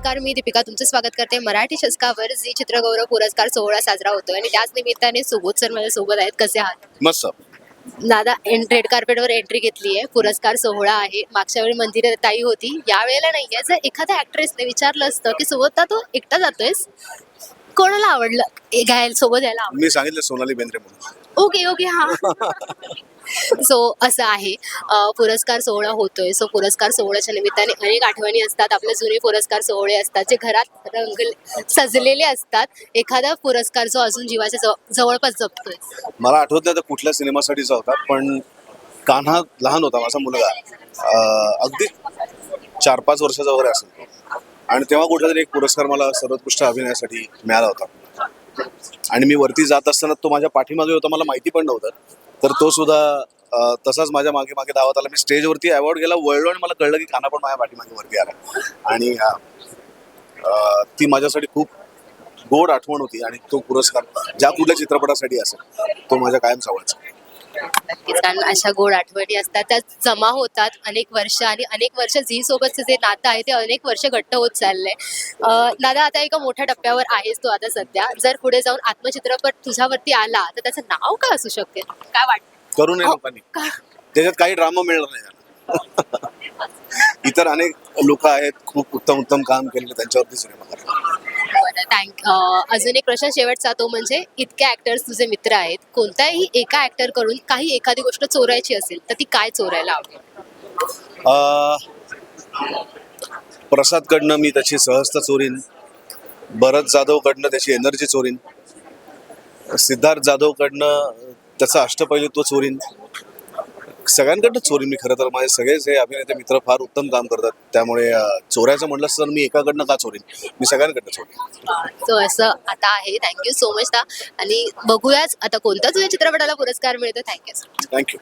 नमस्कार मी दीपिका तुमचं स्वागत करते. मराठी शतकावर जी चित्रगौरव पुरस्कार सोहळा साजरा होतोय आणि त्याच निमित्ताने सुबोध सर माझ्या सोबत आहेत. कसे आहात? मस्त. दादा रेड कार्पेटवर एंट्री घेतली आहे पुरस्कार सोहळा आहे. मागच्या वेळी मंदिर ताई होती. या वेळेला नाही आहे जर एखाद्या ऍक्ट्रेसने विचारलं असतं की सोबत तू एकटा जातोयस? कोणाला आवडलं? घ्यायला सोबत यायला मी सांगितलं सोनाली बेंद्रे म्हणून. ओके ओके हा. सो असं आहे. पुरस्कार सोहळा होतोय. सो पुरस्कार सोहळ्याच्या निमित्ताने अनेक आठवणी असतात. आपले जुने पुरस्कार सोहळे असतात. जे घरात रंगले सजलेले असतात. एखादा पुरस्कार जो अजून जीवाच्या जवळपास जपतोय. मला आठवत नाही तर कुठल्या सिनेमासाठीचा होता पण कान्हा लहान होता माझा मुलगा. अगदी चार पाच वर्षाचा वगैरे असेल आणि तेव्हा कुठला तरी एक पुरस्कार मला सर्वोत्कृष्ट अभिनयासाठी मिळाला होता. आणि मी वरती जात असताना तो माझ्या पाठीमागे होता मला माहिती पण नव्हतं. तर तो सुद्धा तसाच माझ्या मागे मागे धावत आला. मी स्टेजवरती अवॉर्ड गेला वळलो आणि मला कळलं की काना पण माझ्या पाठीमागे वरती आला. आणि ती माझ्यासाठी खूप गोड आठवण होती आणि तो पुरस्कार ज्या कुठल्या चित्रपटासाठी असेल तो माझ्या कायम जवळचा नक्कीच कारण अशा गोड आठवणी असतात त्या जमा होतात अनेक वर्ष आणि अनेक वर्ष झी सोबतचं जे नातं आहे ते अनेक वर्ष घट्ट होत चाललंय. दादा आता एका मोठ्या टप्प्यावर आहेस तू आता सध्या. जर पुढे जाऊन आत्मचित्रपट तुझ्यावरती आला तर त्याचं नाव काय असू शकते? काय वाटतं करू नये हो, लोकांनी. त्याच्यात काही ड्रामा मिळणार नाही. इतर अनेक लोक आहेत खूप उत्तम उत्तम काम केलेले त्यांच्यावरती सिनेमा थँक अजून एक प्रश्न शेवटचा तो म्हणजे इतके ऍक्टर्स तुझे मित्र आहेत कोणत्याही एका ऍक्टरकडून काही एखादी गोष्ट चोरायची असेल तर ती काय चोरायला आवडेल? अं, प्रसादकडनं मी त्याची सहजता चोरीन भरत जाधवकडनं त्याची एनर्जी चोरीन सिद्धार्थ जाधवकडनं त्याचा अष्टपैलुत्व चोरीन. सगळ्यांकडनं चोरीन मी खरं तर माझे सगळेच हे अभिनेते मित्र फार उत्तम काम करतात. त्यामुळे चोरायचं म्हटलं तर मी एकाकडनं का चोरीन? मी सगळ्यांकडनं चोरीन. सो असं आता आहे. थँक्यू सो मच दा आणि बघूयाच आता कोणत्या तुझ्या चित्रपटाला पुरस्कार मिळतो थँक्यू थँक्यू